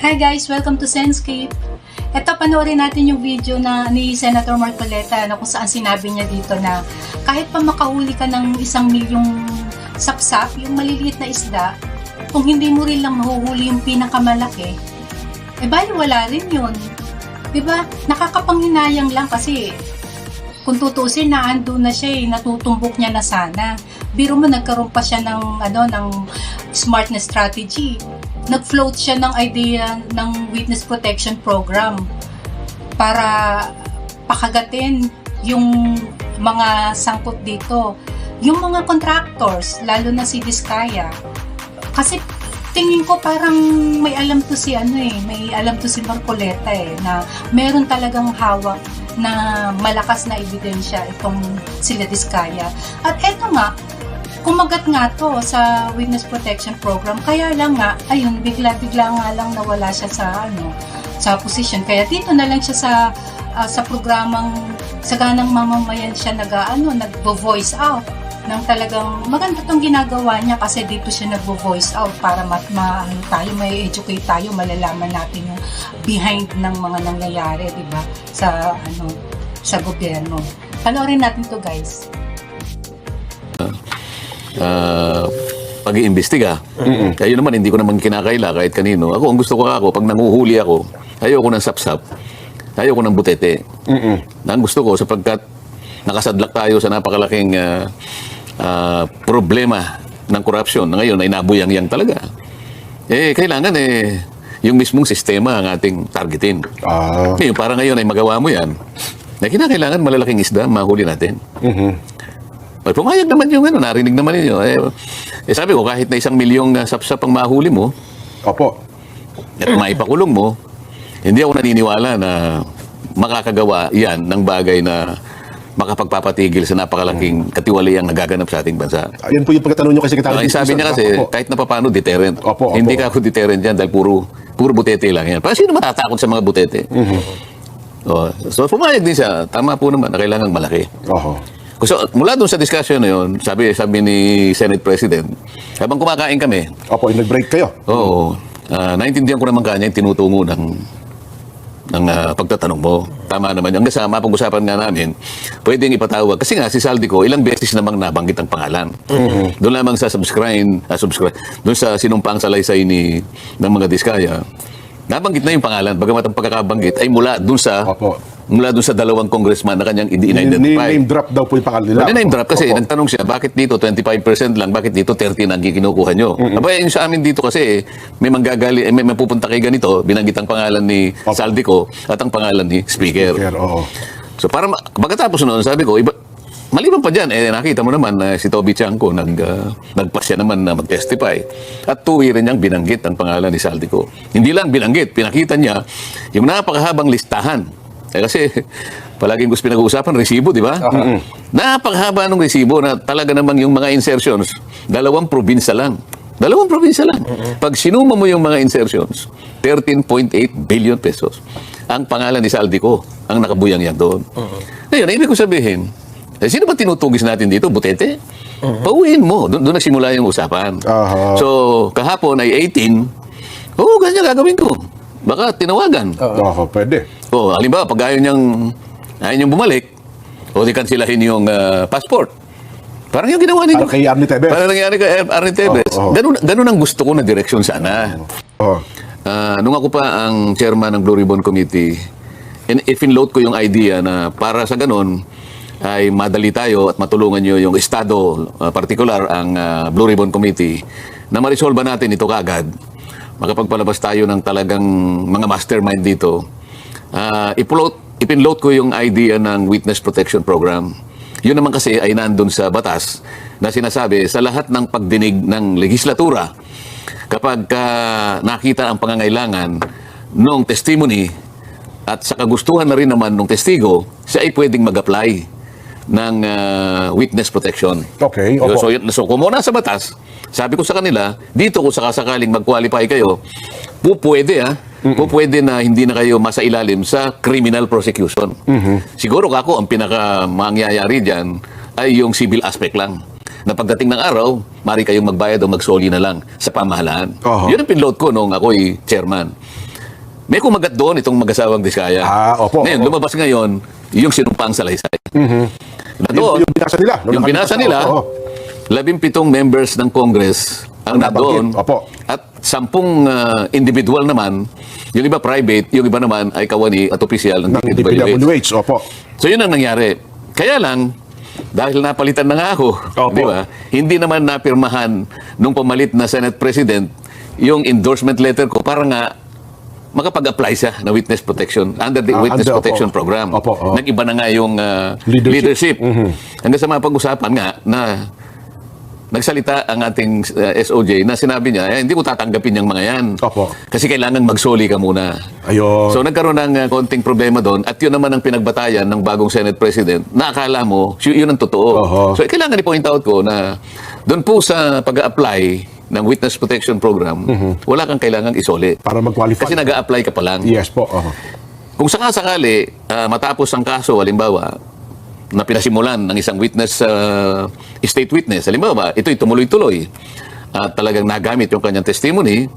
Hi guys! Welcome to Senscape. Ito, panoorin natin yung video na ni Senator Marcoleta na kung saan sinabi niya dito na kahit pa makahuli ka ng isang milyong sapsap, yung maliliit na isda, kung hindi mo rin lang mahuhuli yung pinakamalaki, eh bali wala rin yun. Diba? Nakakapanghinayang lang kasi kung tutusin na ando na siya eh, natutumbok niya na sana. Biro mo nagkaroon pa siya ng ano ng smart na strategy. Nag-float siya ng idea ng witness protection program para pakagatin yung mga sangkot dito. Yung mga contractors, lalo na si Diskaya. Kasi tingin ko parang may alam to si ano eh, may alam to si Marcoleta eh, na meron talagang hawak na malakas na ebidensya itong sila Diskaya. At eto nga, kumagat nga to sa witness protection program. Kaya lang nga, ayun, bigla-bigla nga lang nawala siya sa ano, sa position. Kaya dito na lang siya sa ah, sa programang sa ganang mamamayan siya nag ano, nagvo-voice out ng talagang maganda tong ginagawa niya kasi dito siya nagvo-voice out para mat ma, ano, tayo may educate tayo malalaman natin yung behind ng mga nangyayari di ba sa ano sa gobyerno panoorin natin to guys uh, pag-iimbestiga. Kaya naman, hindi ko naman kinakaila kahit kanino. Ako, ang gusto ko ako, pag nanguhuli ako, ayoko ng sapsap. Ayoko ng butete. Na Ang gusto ko, sapagkat nakasadlak tayo sa napakalaking ah, ah, problema ng korupsyon na ngayon ay nabuyang-yang talaga. Eh, kailangan eh, yung mismong sistema ang ating targetin. Ah. Ngayon, para ngayon ay magawa mo yan, na kinakailangan malalaking isda, mahuli natin. Ay, pumayag naman yung ano, narinig naman ninyo. Eh, eh, sabi ko, kahit na isang milyong uh, sapsap ang mahuli mo, Opo. at maipakulong mo, hindi ako naniniwala na makakagawa yan ng bagay na makapagpapatigil sa napakalaking katiwaliang nagaganap sa ating bansa. Ayun po yung pagkatanong nyo kay Secretary Ang sabi niya kasi, Opo. kahit na papano, deterrent. Opo, opo. Hindi ka ako deterrent yan dahil puro, puro butete lang yan. Para sino matatakot sa mga butete? Mhm. Oh, so pumayag din siya. Tama po naman na kailangan malaki. Oho. So, mula doon sa discussion na yun, sabi, sabi ni Senate President, habang kumakain kami, Opo, yung nag-break kayo. oo, ah, naintindihan ko naman kanya yung tinutungo ng ng ah, pagtatanong mo. Tama naman. Hanggang sa mapag-usapan nga namin, pwedeng ipatawag. Kasi nga, si Saldico, ilang beses namang nabanggit ang pangalan. Doon lamang sa subscribe, ah, subscribe, doon sa sinumpang salaysay ni, ng mga diskaya, nabanggit na yung pangalan. Bagamat ang pagkakabanggit ay mula doon sa Opo. Mula doon sa dalawang congressman na kanyang Ni- in-identify. Name drop daw po yung pangalan nila. Hindi name drop kasi Opo. nagtanong siya, bakit dito 25% lang, bakit dito 30 na ang kinukuha nyo? Aba, yung sa amin dito kasi, may manggagali, eh, may mapupunta kay ganito, binanggit ang pangalan ni Opo. Saldico at ang pangalan ni Speaker. Sir, oo. So para pagkatapos noon, sabi ko, iba, maliban pa dyan, eh, nakita mo naman na si Toby Chanko nag, uh, nagpasya naman na mag-testify. At tuwi rin niyang binanggit ang pangalan ni Saldico. Hindi lang binanggit, pinakita niya yung napakahabang listahan. Eh, kasi palaging gusto pinag-uusapan, resibo, di ba? Napakahaba ng resibo na talaga namang yung mga insertions, dalawang probinsya lang. Dalawang probinsya lang. Pag sinuma mo yung mga insertions, 13.8 billion pesos. Ang pangalan ni Saldico, ang nakabuyang yan doon. Ngayon, ang ibig ko sabihin, eh, sino ba tinutugis natin dito? Butete? Pauwiin mo. Doon, doon nagsimula yung usapan. Aha. So, kahapon ay 18. Oo, oh, ganyan gagawin ko. Baka tinawagan. Oho, pwede. O, halimbawa, pag ayaw niyang, ayaw niyang bumalik, o di kansilahin yung ah, passport. Parang yung ginawa ninyo. Parang kay Arnie Tevez. Parang nangyari kay Arnie Tevez. Oo, oo. Ganun, ganun ang gusto ko na direksyon sana. Oho. Ah, nung ako pa ang chairman ng Blue Ribbon Committee, in, ifinload ko yung idea na para sa ganun, ay madali tayo at matulungan nyo yung Estado, ah, particular ang ah, Blue Ribbon Committee, na marisolba natin ito kaagad. Makapagpalabas tayo ng talagang mga mastermind dito. Ah, ipload, ipinload ko yung idea ng Witness Protection Program. Yun naman kasi ay nandun sa batas na sinasabi sa lahat ng pagdinig ng legislatura, kapag ka nakita ang pangangailangan ng testimony at sa kagustuhan na rin naman ng testigo, siya ay pwedeng mag-apply ng ah, witness protection. Okay, opo. So, so kung muna sa batas, sabi ko sa kanila, dito kung sakasakaling mag-qualify kayo, po pwede ah, po pwede na hindi na kayo masa ilalim sa criminal prosecution. Siguro kako ang pinaka mangyayari diyan ay yung civil aspect lang. Na pagdating ng araw, mari kayong magbayad o magsoli na lang sa pamahalaan. Oho. Yun ang pinload ko nung ako'y chairman. May kumagat doon itong mag-asawang Diskaya. Ah, opo, Ngayon, opo. lumabas ngayon yung sinumpang salaysay. Na doon, Yung, yung binasa nila. yung binasa na- nila, oo. labimpitong members ng Congress ang nandoon. nabanggit, opo. At sampung ah, individual naman, yung iba private, yung iba naman ay kawani at opisyal ng, ng DPWH. Opo. So yun ang nangyari. Kaya lang, dahil napalitan na nga ako, Opo. di ba? Hindi naman napirmahan nung pamalit na Senate President yung endorsement letter ko para nga makapag-apply siya na witness protection under the Ah, witness under, opo. protection program. Opo, oo. Nag-iba na nga yung ah, Leadership. Mm-hmm. leadership. Hanggang sa mga pag-usapan nga na nagsalita ang ating uh, SOJ na sinabi niya, eh, hindi ko tatanggapin yung mga yan. Opo. Kasi kailangan magsoli ka muna. Ayun. So nagkaroon ng uh, konting problema doon at yun naman ang pinagbatayan ng bagong Senate President na akala mo yun ang totoo. Oho. So kailangan i-point out ko na doon po sa pag-apply ng Witness Protection Program, wala kang kailangang isoli. para mag-qualify. Kasi nag-a-apply ka pa lang. Yes po. oo. Kung sakasakali, ah, matapos ang kaso, halimbawa, na pinasimulan ng isang witness, ah, state witness, halimbawa, ito'y tumuloy-tuloy. At talagang nagamit yung kanyang testimony,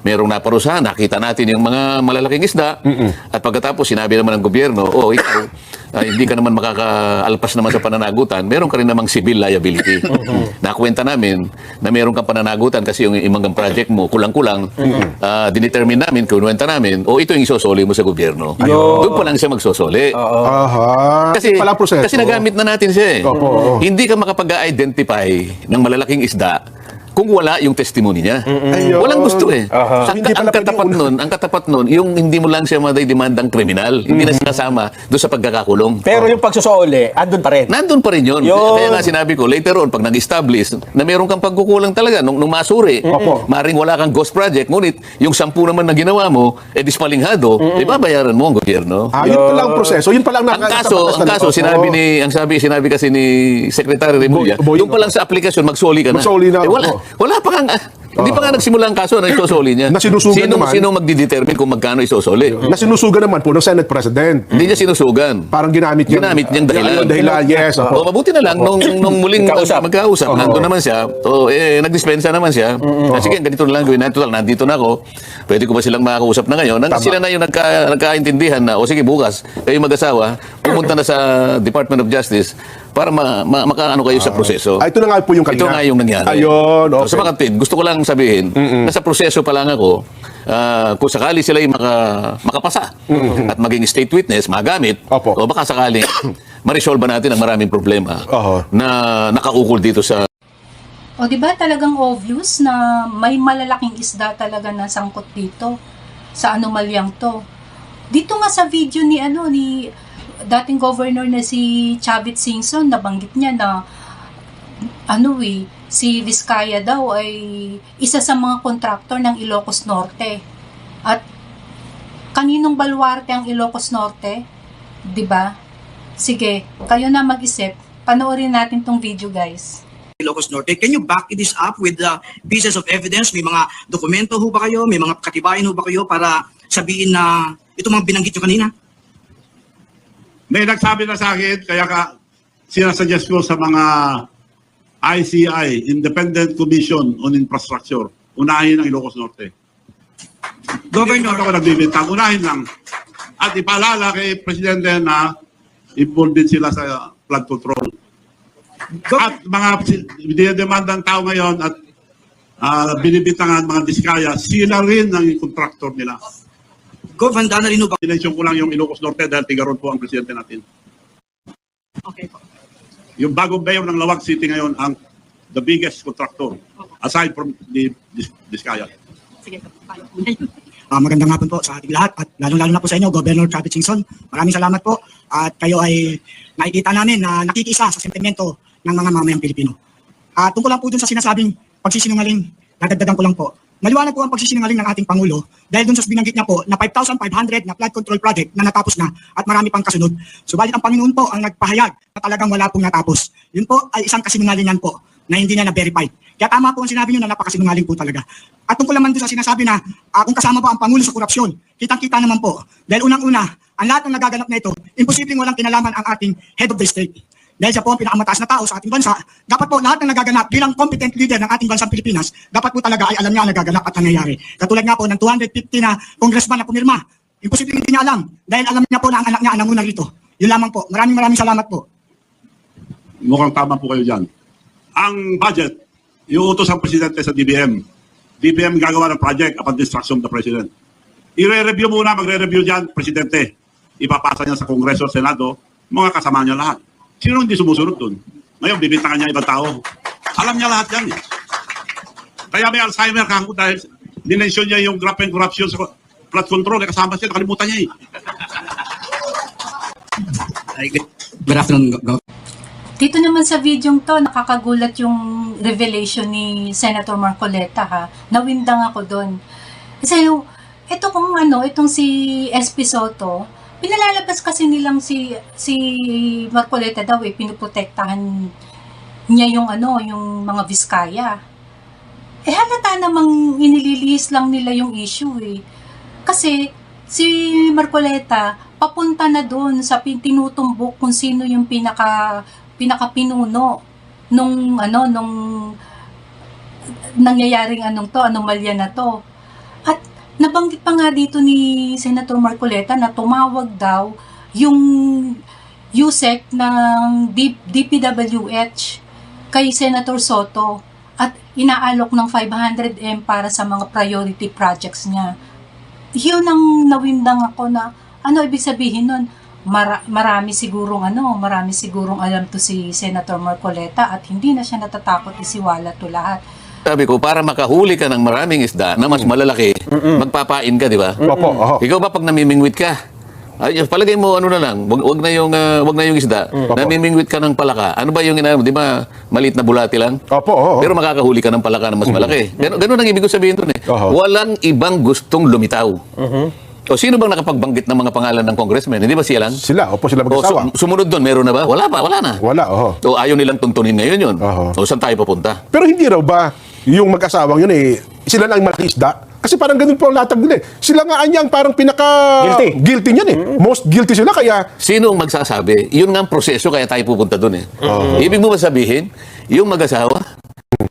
merong naparusahan, nakita natin yung mga malalaking isda, at pagkatapos sinabi naman ng gobyerno, oh, ikaw, ah, hindi ka naman makakaalpas naman sa pananagutan, meron ka rin namang civil liability. Nakwenta namin na meron kang pananagutan kasi yung imangang project mo, kulang-kulang, ah, dinetermine namin, kinuwenta namin, o ito yung isosoli mo sa gobyerno. Doon pa lang siya magsosoli. Aha. Kasi, Pala proseso. kasi nagamit na natin siya eh. Opo. Hindi ka makapag-identify ng malalaking isda kung wala yung testimony niya. Ayun. Walang gusto eh. Aha. Ang, Hindi ang katapat nun, ang katapat nun, yung hindi mo lang siya madidemandang kriminal. Hindi na sinasama doon sa pagkakakulong. Pero yung pagsusoli, andun pa rin. Nandun pa rin yun. Yun. Kaya nga sinabi ko, later on, pag nag-establish na meron kang pagkukulang talaga nung, nung masuri, Opo. maring wala kang ghost project, ngunit yung sampu naman na ginawa mo, eh dispalinghado, eh babayaran mo ang gobyerno. Ah, yun pala ang proseso. Yun pala ang Ang kaso, ang kaso sinabi ni ang sabi sinabi kasi ni Secretary Remulla, yung pa lang sa aplikasyon magsoli ka na. Magsoli na, Eh, wala. Wala pa kang hindi pa nga nagsimula ang kaso na isosoli niya. Na sinusugan sino, naman. Sino magdidetermine kung magkano isosoli? Na sinusugan naman po ng Senate President. Hindi niya sinusugan. Parang ginamit niya. Ginamit niyang dahilan. Dahilan, yes. O, opo. mabuti na lang, nung, nung muling Magkausap. magkausap, Oo. nandun naman siya, o, eh, nagdispensa naman siya. Ah, sige, ganito na lang gawin natin. Total, nandito na ako. Pwede ko ba silang makakausap na ngayon? Nang, sila na yung nagka, nagkaintindihan na, o sige, bukas, kayo mag-asawa, pumunta na sa Department of Justice para ma, ma, makaano kayo sa proseso. Ah, ito na nga po yung kanina. Ito nga yung nangyari. Ayun, okay. So, mga kapatid, gusto ko lang sabihin, nasa proseso pa lang ako, ah, kung sakali sila yung maka, makapasa at maging state witness, magamit, Opo. o baka sakaling ma-resolve natin ang maraming problema Oho. na nakaukol dito sa O di ba talagang obvious na may malalaking isda talaga na sangkot dito sa anomalyang to. Dito nga sa video ni ano ni dating governor na si Chavit Singson nabanggit niya na ano eh si Vizcaya daw ay isa sa mga kontraktor ng Ilocos Norte. At kaninong baluarte ang Ilocos Norte? 'Di ba? Sige, kayo na mag-isip. Panoorin natin tong video, guys. Ilocos Norte. Can you back this up with the pieces of evidence? May mga dokumento ho ba kayo? May mga katibayan ho ba kayo para sabihin na ito mga binanggit nyo kanina? May nagsabi na sa akin, kaya ka sinasuggest ko sa mga ICI, Independent Commission on Infrastructure, unahin ang Ilocos Norte. Governor, Hindi ako nagbibintang, unahin lang. At ipaalala kay Presidente na involved din sila sa flood control. At mga dinedemanda ng tao ngayon at uh, binibintangan mga diskaya, sila rin ang contractor nila. Gov, handa na rin ba? Dinensyon ko lang yung Ilocos Norte dahil tigaron po ang presidente natin. Okay po. Yung bagong mayor ng Lawag City ngayon ang the biggest contractor aside from the Dis- Discaya. Sige, Ah, magandang hapon po sa ating lahat at lalong-lalo na po sa inyo, Governor Travis Singson. Maraming salamat po at kayo ay nakikita namin na nakikisa sa sentimento ng mga mamayang Pilipino. At tungkol lang po dun sa sinasabing pagsisinungaling, dadagdagan ko lang po. Maliwanag po ang pagsisinungaling ng ating Pangulo dahil dun sa binanggit niya po na 5,500 na flood control project na natapos na at marami pang kasunod. Subalit ang Panginoon po ang nagpahayag na talagang wala pong natapos. Yun po ay isang kasinungalingan po na hindi na na-verify. Kaya tama po ang sinabi niyo na napakasinungaling po talaga. At tungkol naman doon sa sinasabi na ah, kung kasama pa ang Pangulo sa korupsyon, kitang-kita naman po. Dahil unang-una, ang lahat ng nagaganap na ito, imposibleng walang kinalaman ang ating head of the state. Dahil siya po ang pinakamataas na tao sa ating bansa, dapat po lahat ng nagaganap bilang competent leader ng ating bansang Pilipinas, dapat po talaga ay alam niya ang nagaganap at nangyayari. Katulad nga po ng 250 na congressman na pumirma Imposible hindi niya alam dahil alam niya po na ang anak niya ang nanguna rito. Yun lamang po. Maraming maraming salamat po. Mukhang tama po kayo dyan. Ang budget, iuutos ang presidente sa DBM. DBM gagawa ng project upon instruction of the president. I-re-review muna, magre-review dyan, presidente. Ipapasa niya sa Kongreso Senado, mga kasama niya lahat. Sino hindi sumusunod dun? Ngayon, bibintangan niya ibang tao. Alam niya lahat yan. Eh. Kaya may Alzheimer ka dahil dinensyon niya yung graft and corruption sa flood control. Eh, kasama siya, nakalimutan niya eh. Good afternoon. Dito naman sa video to, nakakagulat yung revelation ni Senator Marcoleta ha. Nawindang ako doon. Kasi yung, ito kung ano, itong si SP Soto, pinalalabas kasi nilang si si Marcoleta daw eh, pinuprotektahan niya yung ano, yung mga Vizcaya. Eh halata namang inililihis lang nila yung issue eh. Kasi si Marcoleta papunta na doon sa tinutumbok kung sino yung pinaka pinakapinuno nung ano nung nangyayaring anong to, anomalya na to. Nabanggit pa nga dito ni Senator Marcoleta na tumawag daw yung USEC ng DPWH kay Senator Soto at inaalok ng 500M para sa mga priority projects niya. Yun ang nawindang ako na ano ibig sabihin nun? Mara- marami sigurong ano, marami sigurong alam to si Senator Marcoleta at hindi na siya natatakot isiwala to lahat. Sabi ko, para makahuli ka ng maraming isda na mas malalaki, magpapain ka, di ba? Opo, oho. Ikaw ba pag namimingwit ka? Ay, palagay mo ano na lang, wag, wag na yung ah, wag na yung isda. Namimingwit ka ng palaka. Ano ba yung inaano, 'di ba? Maliit na bulati lang. Opo, oo. Pero makakahuli ka ng palaka na mas malaki. Ganun, ganun ang ibig ko sabihin doon eh. Oho. Walang ibang gustong lumitaw. O sino bang nakapagbanggit ng mga pangalan ng congressman? Hindi ba siya lang? Sila, opo sila O mag-asawa. su- sumunod doon, meron na ba? Wala pa, wala na. Wala, oho. O ayaw nilang tuntunin ngayon yun. Oho. O saan tayo papunta? Pero hindi raw ba yung mag-asawang yun eh, sila lang malaki isda? Kasi parang ganun po ang latag nila eh. Sila nga anya ang parang pinaka... Guilty. Guilty niyan eh. Most guilty sila kaya... Sino ang magsasabi? Yun nga ang proseso kaya tayo pupunta doon eh. Ibig mo ba sabihin, yung mag-asawa,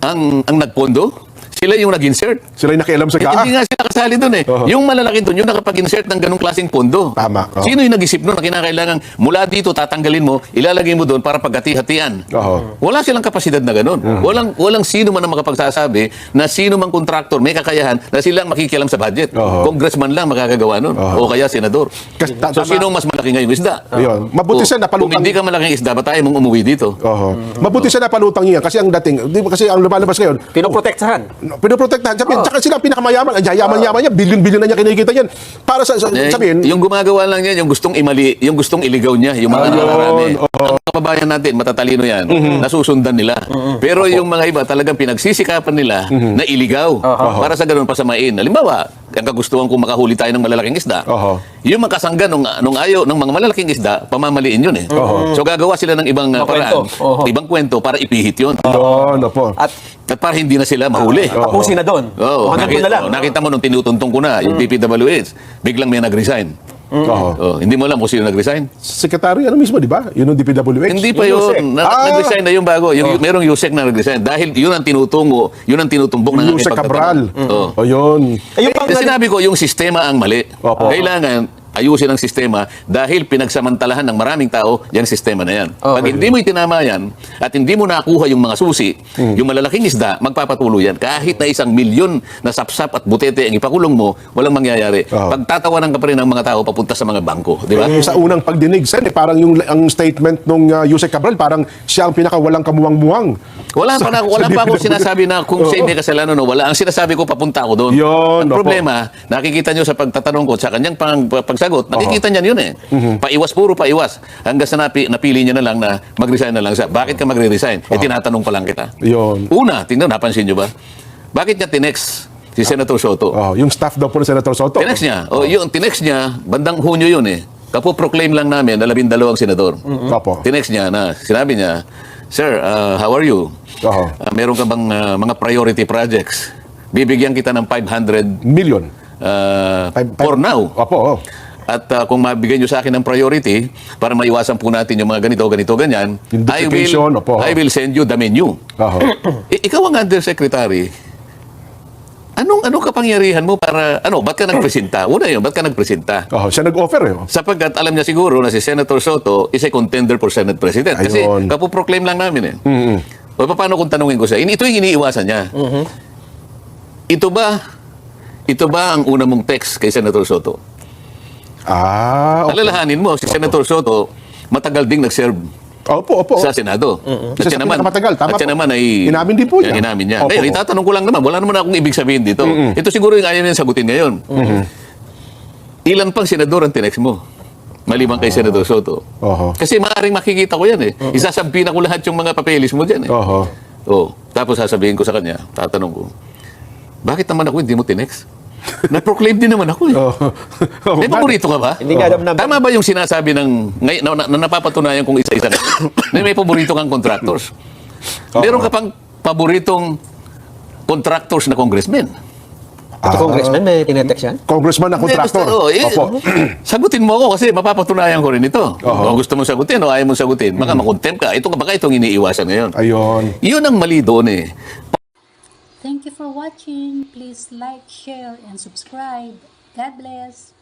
ang, ang nagpondo, sila yung nag-insert. Sila yung nakialam sa Eh. Hindi nga sila kasali doon eh. Oo. Yung malalaki doon, yung nakapag-insert ng ganong klaseng pondo. Tama, oo. Sino yung nag-isip noon na kinakailangan mula dito tatanggalin mo, ilalagay mo doon para paghati-hatian? Oo. Wala silang kapasidad na ganon. Walang walang sino man ang makapagsasabi na sino mang kontraktor may kakayahan na silang makikialam sa budget. Oo. Congressman lang makakagawa nun. O Oo. kaya senador. Kasi ta- so tama. sino ang mas malaki ngayong isda? Ayun. Mabuti O, siya napalutang- Kung hindi ka malaking isda, ba tayo mong umuwi dito? Oho. Mabuti siya napalutang niya kasi ang dating, di ba kasi ang lumalabas ngayon, Pinoprotektahan. Pinoprotektahan. Sabi, tsaka sila pinakamayaman, ang yaman-yaman niya, bilyon-bilyon na niya kinikita yan. Para sa, sa Eh, sabihin, yung gumagawa lang yan, yung gustong imali, yung gustong iligaw niya, yung mga Ayun, nakararami. oo. Kababayan natin, matatalino yan, nasusundan nila. Pero yung mga iba, talagang pinagsisikapan nila na iligaw para sa ganun pasamain. Halimbawa, ang kagustuhan kung makahuli tayo ng malalaking isda, Oho. yung makasangga nung, nung ayaw ng mga malalaking isda, pamamaliin yun eh. So gagawa sila ng ibang uh, Ibang kwento. paraan, Oho. ibang kwento para ipihit yun. opo. At At para hindi na sila mahuli. tapusin na doon. Oo, O, hanggang doon nakita, na lang. oh, nakita mo nung tinutuntong ko na, yung DPWH, biglang may nag-resign. Oho. Oh, hindi mo alam kung sino nag-resign? Secretary, ano mismo, di ba? Yun yung DPWH. Hindi pa yun. Yusek. Na, Ah! Nag-resign na yung bago. Yung, Merong Yusek na nag-resign. Dahil yun ang tinutungo, yun ang tinutumbok ng Yusek Cabral. pagtatanong. Oo. O yun. Eh, yung pang Kasi sinabi ko, yung sistema ang mali. Opo. Kailangan ayusin ang sistema dahil pinagsamantalahan ng maraming tao yung sistema na yan. Pag hindi mo itinama yan at hindi mo nakuha yung mga susi, yung malalaking isda, magpapatuloy yan. Kahit na isang milyon na sapsap at butete ang ipakulong mo, walang mangyayari. Oo. Pagtatawanan ka pa rin ng mga tao papunta sa mga bangko. Di ba? Eh, sa unang pagdinig, Sen, eh, parang yung ang statement nung uh, Yusek Cabral, parang siya ang pinakawalang kamuwang-muwang. Wala pa, na, wala pa ako sinasabi na kung siya may kasalanan o wala. Ang sinasabi ko, papunta ako doon. Yun, Ang problema, nakikita nyo sa pagtatanong ko, sa kanyang pang, pagsagot, nakikita niya yun eh. Mhm. Paiwas, puro paiwas. Hanggang sa napi, napili niya na lang na mag-resign na lang siya. Bakit ka magre-resign? Eh, tinatanong pa lang kita. Yun. Una, tingnan, napansin nyo ba? Bakit niya tinex si Senator Soto? Oh, yung staff daw po ng Senator Soto. Tinex niya. O, yun, tinex niya, bandang Hunyo yun eh. Kapo-proclaim lang namin na labindalawang senador. Opo. Tinex niya na, sinabi niya, Sir, uh, how are you? Oho. Uh, meron ka bang uh, mga priority projects? Bibigyan kita ng 500 Million. uh, Five- five- for now. Opo, oh. At uh, kung mabigyan nyo sa akin ng priority, para maiwasan po natin yung mga ganito, ganito, ganyan, I will, opo. I will send you the menu. Oho. I- ikaw ang undersecretary. Anong anong kapangyarihan mo para ano, ba't ka nagpresenta? Una 'yun, ba't ka nagpresenta? Oh, siya nag-offer eh. Sapagkat alam niya siguro na si Senator Soto is a contender for Senate President. Kasi Ayun. kapoproclaim lang namin eh. Mm-mm. O paano kung tanungin ko siya? Ito yung iniiwasan niya. Ito ba, ito ba ang una mong text kay Senator Soto? Ah, okay. Alalahanin mo, si Senator Soto, matagal ding nag-serve Opo, opo. sa Senado. Isa sa pinakamatagal, tama at siya po. naman ay... Inamin din po niya. Inamin niya. Opo. Ngayon, itatanong ko lang naman, wala naman akong ibig sabihin dito. Ito siguro yung ayaw niya sagutin ngayon. Ilan pang senador ang tinext mo? Maliban kay Senator Soto. Oho. Kasi maaaring makikita ko yan eh. Isasabihin ko lahat yung mga papeles mo dyan eh. Oho. Oh, tapos sasabihin ko sa kanya, tatanong ko, bakit naman ako hindi mo tinext? Na-proclaim din naman ako eh. Oh. May paborito ka ba? Hindi nga alam na- Tama ba yung sinasabi ng, ngay, na, na, na napapatunayan kong isa-isa na, na may paborito kang contractors? Meron ka pang paboritong contractors na congressmen? Ito, congressman, may tinetext yan? Congressman na contractor. Hindi, oh, eh, Opo. sagutin mo ako kasi mapapatunayan ko rin ito. Oho. O gusto mo sagutin o ayaw mo sagutin, baka makontempt ka. Ito baka itong iniiwasan ngayon. Ayun. Yun ang mali doon eh. Thank you for watching. Please like, share, and subscribe. God bless.